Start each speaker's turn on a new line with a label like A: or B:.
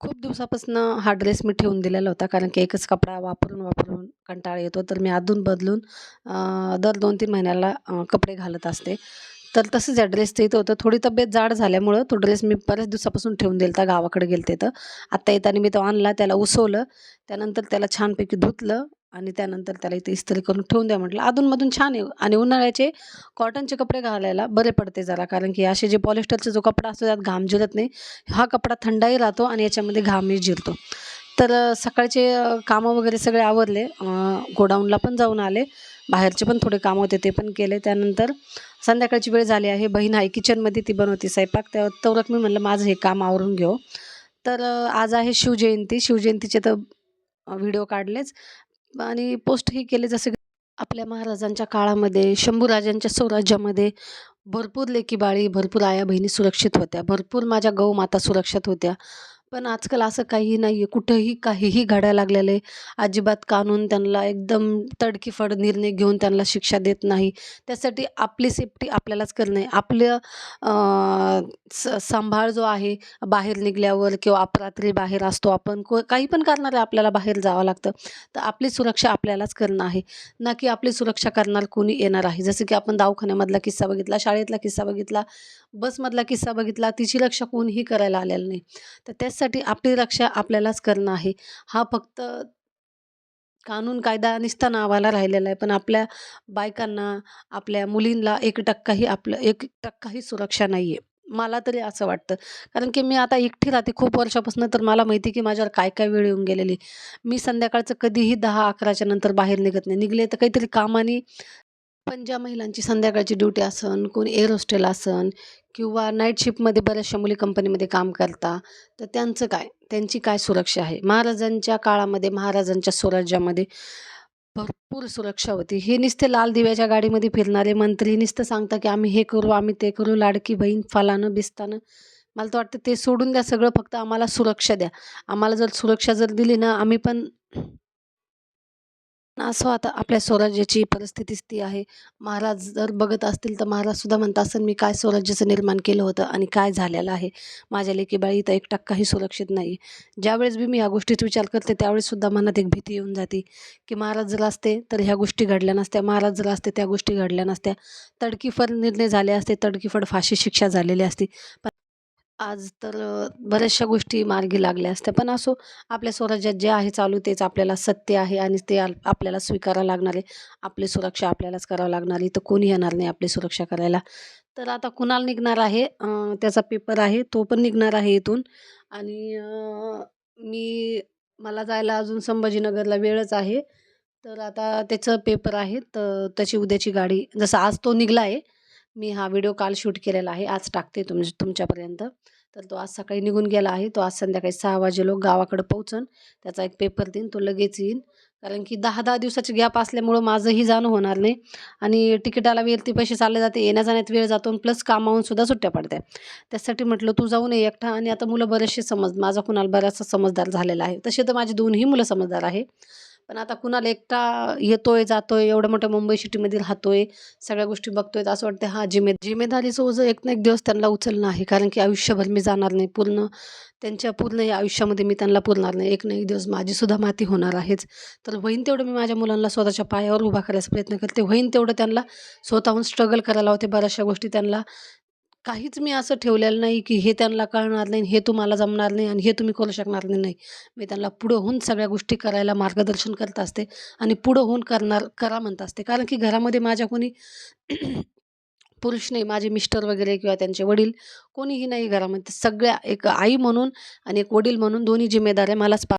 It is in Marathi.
A: खूप दिवसापासून हा ड्रेस मी ठेवून दिलेला होता कारण की एकच कपडा वापरून वापरून कंटाळा येतो. तर मी अधून बदलून दर दोन तीन महिन्याला कपडे घालत असते. तर तसंच या ड्रेसचं इथं होतं. थोडी तब्येत जाड झाल्यामुळं तो ड्रेस मी बऱ्याच दिवसापासून ठेवून दिला होता गावाकडे गेलते तर. आत्ता येताना मी तो आणला त्याला उसवलं त्यानंतर त्याला छानपैकी धुतलं आणि त्यानंतर त्याला इथे इस्त्री करून ठेवून द्या म्हटलं. अधूनमधून छान आहे. आणि उन्हाळ्याचे कॉटनचे कपडे घालायला बरे पडते जरा कारण की असे जे पॉलिस्टरचा जो कपडा असतो त्यात घाम जिरत नाही. हा कपडा थंडाही राहतो आणि याच्यामध्ये घामही जिरतो तर सकाळचे कामं वगैरे सगळे आवरले. गोडाऊनला पण जाऊन आले. बाहेरचे पण थोडे कामं होते ते पण केले. त्यानंतर संध्याकाळची वेळ झाली आहे. बहीण आहे किचनमध्ये ती बनवती स्वयंपाक. त्या तवरक मी म्हणलं माझं हे काम आवरून घेऊ. तर आज आहे शिवजयंती. शिवजयंतीचे तर व्हिडिओ काढलेच. आणि पोस्टही केले जसे आपल्या महाराजांच्या काळामध्ये शंभूराजांच्या स्वराज्यामध्ये भरपूर लेकी बाळी भरपूर आया बहिणी सुरक्षित होत्या. भरपूर माझ्या गौ माता सुरक्षित होत्या. पण आजकाल असं काहीही नाही आहे कुठंही काहीही घडायला लागलेलं आहे. अजिबात कानून त्यांना एकदम तडकीफड निर्णय घेऊन त्यांना शिक्षा देत नाही. त्यासाठी आपली सेफ्टी आपल्यालाच करणं आहे. आपलं स सांभाळ जो आहे बाहेर निघल्यावर किंवा अपरात्री बाहेर असतो आपण को काही पण करणार आहे आपल्याला बाहेर जावं लागतं. तर आपली सुरक्षा आपल्यालाच करणं आहे. ना की आपली सुरक्षा करणार कोणी येणार आहे. जसं की आपण दवाखान्यामधला किस्सा बघितला शाळेतला किस्सा बघितला बसमधला किस्सा बघितला तिची रक्षा कोणीही करायला आलेलं नाही. तर त्यासाठी आपली रक्षा आपल्यालाच करणं आहे. हा फक्त कानून कायदा निस्ता नावाला राहिलेला आहे. पण आपल्या बायकांना आपल्या मुलींना एक टक्काही आपलं एक टक्काही सुरक्षा नाही आहे मला तरी असं वाटतं. कारण की मी आता एकटी राहते खूप वर्षापासून तर मला माहिती की माझ्यावर काय काय वेळ येऊन गेलेली मी संध्याकाळचं कधीही दहा अकराच्या नंतर बाहेर निघत नाही. निघले तर काहीतरी कामाने पण ज्या महिलांची संध्याकाळची ड्युटी असन कोणी एअर हॉस्टेल असन किंवा नाईट शिफ्टमध्ये बऱ्याचशा मुली कंपनीमध्ये काम करता तर त्यांचं काय? त्यांची काय सुरक्षा आहे? महाराजांच्या काळामध्ये महाराजांच्या स्वराज्यामध्ये भरपूर सुरक्षा होती. हे नुसते लाल दिव्याच्या गाडीमध्ये फिरणारे मंत्री नुसतं सांगता की आम्ही हे करू आम्ही ते करू लाडकी बहीण फालानं बिस्तानं. मला तर वाटतं ते सोडून द्या सगळं फक्त आम्हाला सुरक्षा द्या. आम्हाला जर सुरक्षा जर दिली ना आम्ही पण असं आता आपल्या स्वराज्याची परिस्थितीच ती आहे. महाराज जर बघत असतील तर महाराजसुद्धा म्हणता असं असेल मी काय स्वराज्याचं निर्माण केलं होतं आणि काय झालेलं आहे? माझ्या लेकी बाळी तर एक टक्काही सुरक्षित नाही. ज्यावेळेस बी मी ह्या गोष्टीत विचार करते त्यावेळेससुद्धा मनात एक भीती येऊन जाते की महाराज जर असते तर ह्या गोष्टी घडल्या नसत्या. महाराज जर असते त्या गोष्टी घडल्या नसत्या. तडकीफड निर्णय झाले असते तडकीफड फाशी शिक्षा झालेली असती. पण आज तर बऱ्याचशा गोष्टी मार्गी लागल्या असत्या. पण असो आपल्या स्वराज्यात जे आहे चालू तेच आपल्याला सत्य आहे आणि ते आपल्याला स्वीकारावं लागणार आहे. आपली सुरक्षा आपल्यालाच करावं लागणार आहे. तर कोणी येणार नाही आपली सुरक्षा करायला. तर आता कुणाल निघणार आहे? त्याचा पेपर आहे. तो पण निघणार आहे इथून. आणि मी मला जायला अजून संभाजीनगरला वेळच आहे. तर आता त्याचं पेपर आहे. तर त्याची उद्याची गाडी जसं आज तो निघला आहे मी हा व्हिडिओ काल शूट केलेला आहे. आज टाकते तुम तुमच्यापर्यंत. तर तो आज सकाळी निघून गेला आहे. तो आज संध्याकाळी सहा वाजे लोक गावाकडं पोहोचन. त्याचा एक पेपर देईन तो लगेच येईन. कारण की दहा दहा दिवसाची गॅप असल्यामुळं माझंही जाणं होणार नाही. आणि तिकिटाला वेळती पैसे चालले जाते येण्या जाण्यात वेळ जातो प्लस कामावून सुद्धा सुट्ट्या पडत्या. त्यासाठी म्हटलं तू जाऊ नये एकटा आणि आता मुलं बरेचसे समज माझा कुणाला बराचसा समजदार झालेला आहे. तसे तर माझी दोनही मुलं समजदार आहे. पण आता कुणाला एकटा येतोय जातोय एवढ्या मोठ्या मुंबई सिटीमध्ये राहतोय सगळ्या गोष्टी बघतोय असं वाटतं हा जिमे जिम्मेदारीचं ओझं एक ना एक दिवस त्यांना उचलणं आहे. कारण की आयुष्यभर मी जाणार नाही पूर्ण त्यांच्या पूर्ण या आयुष्यामध्ये मी त्यांना पुरणार नाही. एक ना एक दिवस माझीसुद्धा माती होणार आहेच. तर होईन तेवढं मी माझ्या मुलांना स्वतःच्या पायावर उभा करायचा प्रयत्न करते. होईन तेवढं त्यांना स्वतःहून स्ट्रगल करायला होते बऱ्याचशा गोष्टी त्यांना काहीच मी असं ठेवलेलं नाही की हे त्यांना कळणार नाही हे तुम्हाला जमणार नाही आणि हे तुम्ही करू शकणार नाही. नाही मी त्यांना पुढं होऊन सगळ्या गोष्टी करायला मार्गदर्शन करत असते आणि पुढं होऊन करणार करा म्हणत असते. कारण की घरामध्ये माझ्या कोणी पुरुष नाही माझे मिस्टर वगैरे किंवा त्यांचे वडील कोणीही नाही घरामध्ये. सगळ्या एक आई म्हणून आणि एक वडील म्हणून दोन्ही जिम्मेदाऱ्या मलाच पा